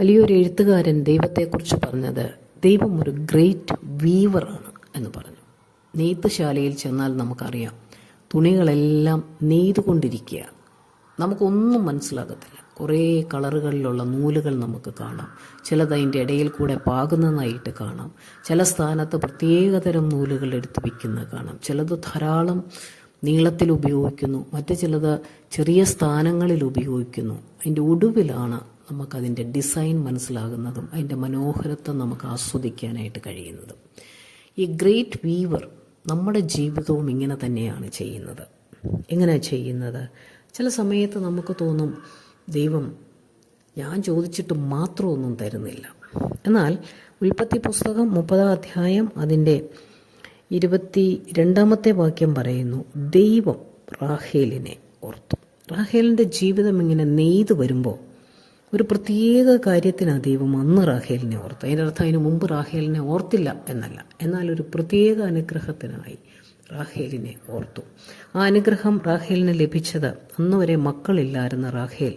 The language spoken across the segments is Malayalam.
വലിയൊരു എഴുത്തുകാരൻ ദൈവത്തെക്കുറിച്ച് പറഞ്ഞത് ദൈവം ഒരു ഗ്രേറ്റ് വീവറാണ് എന്ന് പറഞ്ഞു. നെയ്ത്തുശാലയിൽ ചെന്നാൽ നമുക്കറിയാം തുണികളെല്ലാം നെയ്തുകൊണ്ടിരിക്കുകയാണ് നമുക്കൊന്നും മനസ്സിലാകത്തില്ല. കുറേ കളറുകളിലുള്ള നൂലുകൾ നമുക്ക് കാണാം. ചിലത് അതിന്റെ ഇടയിൽ കൂടെ പാകുന്നതായിട്ട് കാണാം. ചില സ്ഥാനത്ത് പ്രത്യേകതരം നൂലുകൾ എടുത്ത് വയ്ക്കുന്നത് കാണാം. ചിലത് ധാരാളം നീളത്തിൽ ഉപയോഗിക്കുന്നു. മറ്റു ചിലത് ചെറിയ സ്ഥാനങ്ങളിൽ ഉപയോഗിക്കുന്നു. അതിന്റെ ഒടുവിലാണ് നമുക്കതിന്റെ ഡിസൈൻ മനസ്സിലാകുന്നതും അതിന്റെ മനോഹരത്വം നമുക്ക് ആസ്വദിക്കാനായിട്ട് കഴിയുന്നതും. ഈ ഗ്രേറ്റ് വീവർ നമ്മുടെ ജീവിതവും ഇങ്ങനെ തന്നെയാണ് ചെയ്യുന്നത്. എങ്ങനെ ചെയ്യുന്നത്? ചില സമയത്ത് നമുക്ക് തോന്നും ദൈവം ഞാൻ ചോദിച്ചിട്ട് മാത്രമൊന്നും തരുന്നില്ല. എന്നാൽ ഉൽപ്പത്തി പുസ്തകം മുപ്പതാം അധ്യായം അതിന്റെ ഇരുപത്തി രണ്ടാമത്തെ വാക്യം പറയുന്നു ദൈവം റാഹേലിനെ ഓർത്തു. റാഹേലിന്റെ ജീവിതം ഇങ്ങനെ നെയ്ത് വരുമ്പോൾ ഒരു പ്രത്യേക കാര്യത്തിനാണ് ദൈവം അന്ന് റാഹേലിനെ ഓർത്തു അതിന്റെ അർത്ഥം അതിന് മുമ്പ് റാഹേലിനെ ഓർത്തില്ല എന്നല്ല. എന്നാൽ ഒരു പ്രത്യേക അനുഗ്രഹത്തിനായി റാഹേലിനെ ഓർത്തു. ആ അനുഗ്രഹം റാഹേലിന് ലഭിച്ചത് അന്ന് വരെ മക്കളില്ലായിരുന്ന റാഹേൽ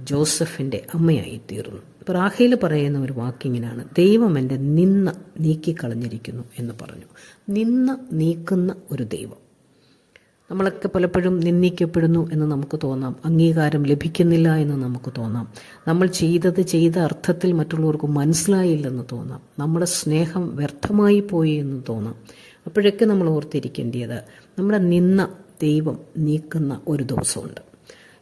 ജോസഫിന്റെ അമ്മയായി തീർന്നു. ഇപ്പോൾ റാഹേൽ പറയുന്ന ഒരു വാക്കിങ്ങിനാണ് ദൈവം എന്റെ നിന്ന നീക്കിക്കളഞ്ഞിരിക്കുന്നു എന്ന് പറഞ്ഞു. നിന്ന നീക്കുന്ന ഒരു ദൈവം. നമ്മളൊക്കെ പലപ്പോഴും നിന്ദിക്കപ്പെടുന്നു എന്ന് നമുക്ക് തോന്നാം. അംഗീകാരം ലഭിക്കുന്നില്ല എന്ന് നമുക്ക് തോന്നാം. നമ്മൾ ചെയ്തത് ചെയ്ത അർത്ഥത്തിൽ മറ്റുള്ളവർക്ക് മനസ്സിലായില്ലെന്ന് തോന്നാം. നമ്മുടെ സ്നേഹം വ്യർത്ഥമായി പോയി എന്ന് തോന്നാം. അപ്പോഴൊക്കെ നമ്മൾ ഓർത്തിരിക്കേണ്ടത് നമ്മുടെ നിന്ന ദൈവം നീക്കുന്ന ഒരു ദിവസമുണ്ട്.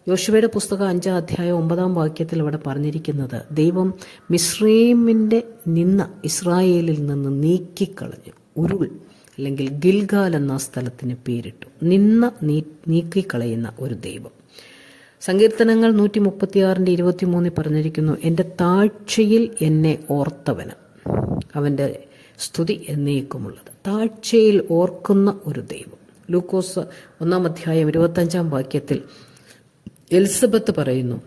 യോശുവയുടെ പുസ്തകം അഞ്ചാം അധ്യായം ഒമ്പതാം വാക്യത്തിൽ ഇവിടെ പറഞ്ഞിരിക്കുന്നത് ദൈവം മിശ്രീമിന്റെ നിന്ന ഇസ്രായേലിൽ നിന്ന് നീക്കിക്കളഞ്ഞു ഉരുൾ അല്ലെങ്കിൽ ഗിൽഗാൽ എന്ന സ്ഥലത്തിന് പേരിട്ടു. നിന്ന നീ നീക്കിക്കളയുന്ന ഒരു ദൈവം. സങ്കീർത്തനങ്ങൾ നൂറ്റി മുപ്പത്തിയാറിന്റെ ഇരുപത്തിമൂന്നിൽ പറഞ്ഞിരിക്കുന്നു എന്റെ താഴ്ചയിൽ എന്നെ ഓർത്തവന്. അവന്റെ സ്തുതി എന്നേക്കുമുള്ളത്. താഴ്ചയിൽ ഓർക്കുന്ന ഒരു ദൈവം. ലൂക്കോസ് ഒന്നാം അധ്യായം ഇരുപത്തഞ്ചാം വാക്യത്തിൽ എലിസബത്ത് പറയുന്നു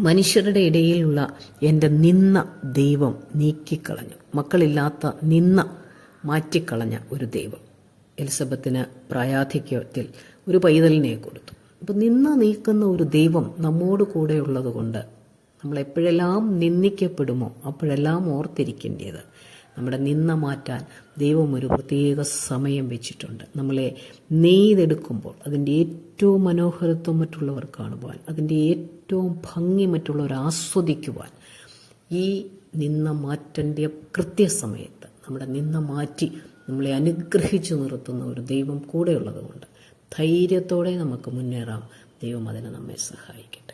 മനുഷ്യരുടെ ഇടയിലുള്ള എന്റെ നിന്ന ദൈവം നീക്കിക്കളഞ്ഞു. മക്കളില്ലാത്ത നിന്ന മാറ്റിക്കളഞ്ഞ ഒരു ദൈവം. എലിസബത്തിന് പ്രായാധിക്യത്തിൽ ഒരു പൈതലിനെ കൊടുത്തു. അപ്പം നിന്ന് നീക്കുന്ന ഒരു ദൈവം നമ്മോട് കൂടെ ഉള്ളതുകൊണ്ട് നമ്മൾ എപ്പോഴെല്ലാം നിന്ദിക്കപ്പെടുമോ അപ്പോഴെല്ലാം ഓർത്തിരിക്കേണ്ടത് നമ്മുടെ നിന്ന മാറ്റാൻ ദൈവം ഒരു പ്രത്യേക സമയം വെച്ചിട്ടുണ്ട്. നമ്മളെ നെയ്തെടുക്കുമ്പോൾ അതിന്റെ ഏറ്റവും മനോഹരത്വം മറ്റുള്ളവർ കാണുവാൻ അതിന്റെ ഏറ്റവും ഭംഗി മറ്റുള്ളവർ ആസ്വദിക്കുവാൻ ഈ നിന്ന മാറ്റന്റെ കൃത്യസമയത്ത് നമ്മുടെ നിന്ന മാറ്റി നമ്മളെ അനുഗ്രഹിച്ചു നിർത്തുന്ന ഒരു ദൈവം കൂടെയുള്ളതുകൊണ്ട് ധൈര്യത്തോടെ നമുക്ക് മുന്നേറാം. ദൈവം അതിനെ നമ്മെ സഹായിക്കും